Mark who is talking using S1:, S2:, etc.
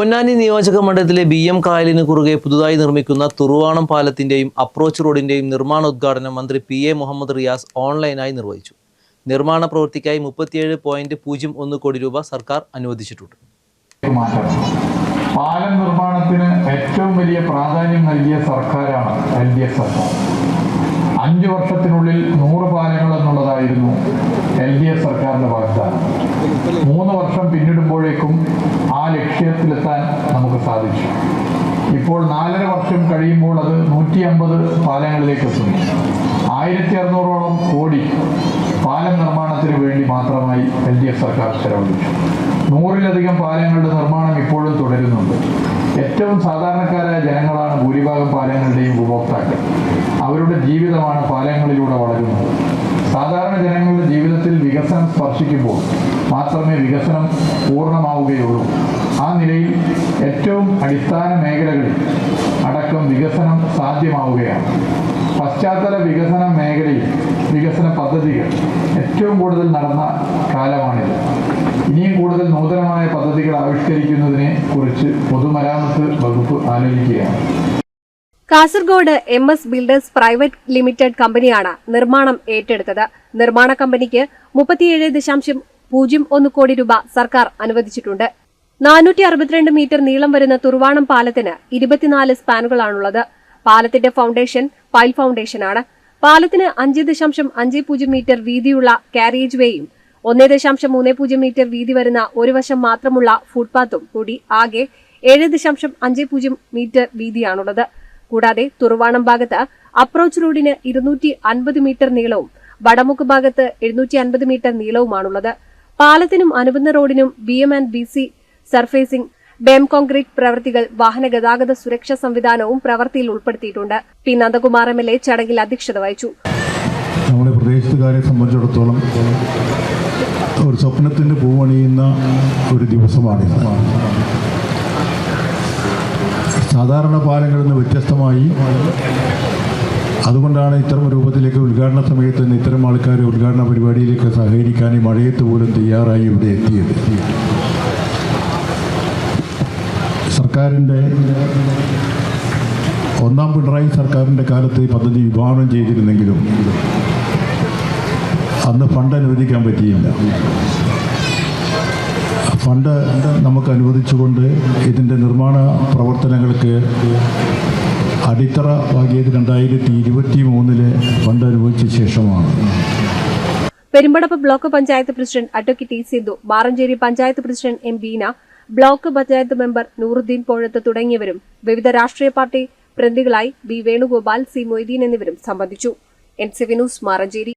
S1: പൊന്നാനി നിയോജക മണ്ഡലത്തിലെ B M കായലിന് കുറുകെ പുതുതായി നിർമ്മിക്കുന്ന തുറുവാണം പാലത്തിന്റെയും അപ്രോച്ച് റോഡിന്റെയും നിർമ്മാണ ഉദ്ഘാടനം മന്ത്രി പി എ മുഹമ്മദ് റിയാസ് ഓൺലൈനായി നിർവഹിച്ചു. നിർമ്മാണ പ്രവൃത്തിക്കായി മുപ്പത്തിയേഴ് പോയിന്റ് പൂജ്യം ഒന്ന് കോടി രൂപ സർക്കാർ അനുവദിച്ചിട്ടുണ്ട്.
S2: പാലം നിർമ്മാണത്തിന് ഏറ്റവും വലിയ പ്രാധാന്യം നൽകിയ സർക്കാരാണ് എൽ ഡി എഫ് സർക്കാർ. അഞ്ചു വർഷത്തിനുള്ളിൽ നൂറ് പാലങ്ങൾ എന്നുള്ളതായിരുന്നു എൽ ഡി എഫ് സർക്കാരിന്റെ വാഗ്ദാനം മൂന്ന് വർഷം പിന്നിടുമ്പോഴേക്കും ആ ലക്ഷ്യത്തിലെത്താൻ നമുക്ക് സാധിച്ചു. ഇപ്പോൾ നാലര വർഷം കഴിയുമ്പോൾ അത് നൂറ്റി അമ്പത് പാലങ്ങളിലേക്ക് എത്തുന്നു ആയിരത്തി അറുന്നൂറോളം കോടി പാലം നിർമ്മാണത്തിന് വേണ്ടി മാത്രമായി എൽ ഡി എഫ് സർക്കാർ ചെലവഴിച്ചു. നൂറിലധികം പാലങ്ങളുടെ നിർമ്മാണം ഇപ്പോഴും തുടരുന്നുണ്ട്. ഏറ്റവും സാധാരണക്കാരായ ജനങ്ങളാണ് ഭൂരിഭാഗം പാലങ്ങളുടെയും ഉപഭോക്താക്കൾ. അവരുടെ ജീവിതമാണ് പാലങ്ങളിലൂടെ വളരുന്നത്. വികസനം സ്പർശിക്കുമ്പോൾ മാത്രമേ വികസനം പൂർണമാവുകയുള്ളൂ. ആ നിലയിൽ ഏറ്റവും അടിസ്ഥാന മേഖലകളിൽ അടക്കം വികസനം സാധ്യമാവുകയാണ്. പശ്ചാത്തല വികസന മേഖലയിൽ വികസന പദ്ധതികൾ ഏറ്റവും കൂടുതൽ നടന്ന കാലമാണിത്. ഇനിയും കൂടുതൽ നൂതനമായ പദ്ധതികൾ ആവിഷ്കരിക്കുന്നതിനെ കുറിച്ച് പൊതുമരാമത്ത് വകുപ്പ് ആലോചിക്കുകയാണ്.
S3: Kasaragod M S builders private limited കമ്പനിയാണ് നിർമ്മാണം ഏറ്റെടുത്തത്. നിർമ്മാണ കമ്പനിക്ക് മുപ്പത്തിയേഴ് ദശാംശം പൂജ്യം ഒന്ന് കോടി രൂപ സർക്കാർ അനുവദിച്ചിട്ടുണ്ട്. നാനൂറ്റി അറുപത്തിരണ്ട് മീറ്റർ നീളം വരുന്ന തുർവാണം പാലത്തിന് ഇരുപത്തിനാല് സ്പാനുകളാണുള്ളത്. പാലത്തിന്റെ ഫൗണ്ടേഷൻ പൈൽ ഫൗണ്ടേഷനാണ്. പാലത്തിന് അഞ്ച് ദശാംശം അഞ്ച് പൂജ്യം മീറ്റർ വീതിയുള്ള കാരേജ് വേയും ഒന്നേ ദശാംശം മൂന്ന് പൂജ്യം മീറ്റർ വീതി വരുന്ന ഒരു വശം മാത്രമുള്ള ഫുട്പാത്തും കൂടി ആകെ ഏഴ് ദശാംശം അഞ്ച് പൂജ്യം മീറ്റർ വീതിയാണുള്ളത്. കൂടാതെ തുറവാണം ഭാഗത്ത് അപ്രോച്ച് റോഡിന് ഇരുന്നൂറ്റി അൻപത് മീറ്റർ നീളവും വടമുക്ക് ഭാഗത്ത് എഴുന്നൂറ്റി അൻപത് മീറ്റർ നീളവുമാണുള്ളത്. പാലത്തിനും അനുബന്ധ റോഡിനും B M and B C surfacing berm concrete പ്രവൃത്തികൾ വാഹന ഗതാഗത സുരക്ഷാ സംവിധാനവും പ്രവൃത്തിയിൽ ഉൾപ്പെടുത്തിയിട്ടുണ്ട്. P Nandakumar M L A ചടങ്ങിൽ അധ്യക്ഷത വഹിച്ചു.
S4: നമ്മുടെ പ്രദേശത്തുകാരെ സംബന്ധിച്ചിടത്തോളം ഒരു സ്വപ്നത്തിന് പൂവണിയുന്ന ഒരു ദിവസമാണിത് സാധാരണ പാലങ്ങളിൽ നിന്ന് വ്യത്യസ്തമായി. അതുകൊണ്ടാണ് ഇത്തരം രൂപത്തിലേക്ക് ഉദ്ഘാടന സമയത്ത് തന്നെ ഇത്തരം ആൾക്കാർ ഉദ്ഘാടന പരിപാടിയിലേക്ക് സഹകരിക്കാൻ ഈ മഴയത്ത് പോലും തയ്യാറായി ഇവിടെ എത്തിയത്. സർക്കാരിന്റെ ഒന്നാം പിണറായി സർക്കാരിന്റെ കാലത്ത് ഈ പദ്ധതി വിഭാവനം ചെയ്തിരുന്നെങ്കിലും അന്ന് ഫണ്ട് അനുവദിക്കാൻ പറ്റിയില്ല. ഫണ്ട് നമുക്ക് അനുവദിച്ചുകൊണ്ട് ഇതിന്റെ നിർമ്മാണ പ്രവർത്തനങ്ങൾക്ക് അടിത്തറ വാങ്ങിയത് രണ്ടായിരത്തി ഇരുപത്തി മൂന്നിൽ ഫണ്ട് അനുവദിച്ച ശേഷമാണ്.
S3: Perumpadappu block panchayat president advocate T Sindhu Maranchery panchayat president M Beena block panchayat member Nooruddeen Pozhath തുടങ്ങിയവരും വിവിധ രാഷ്ട്രീയ പാർട്ടി പ്രതിനിധികളായി ബി വേണുഗോപാൽ സി മൊയ്തീൻ എന്നിവരും സംബന്ധിച്ചു. N C Vinoos Maranchery.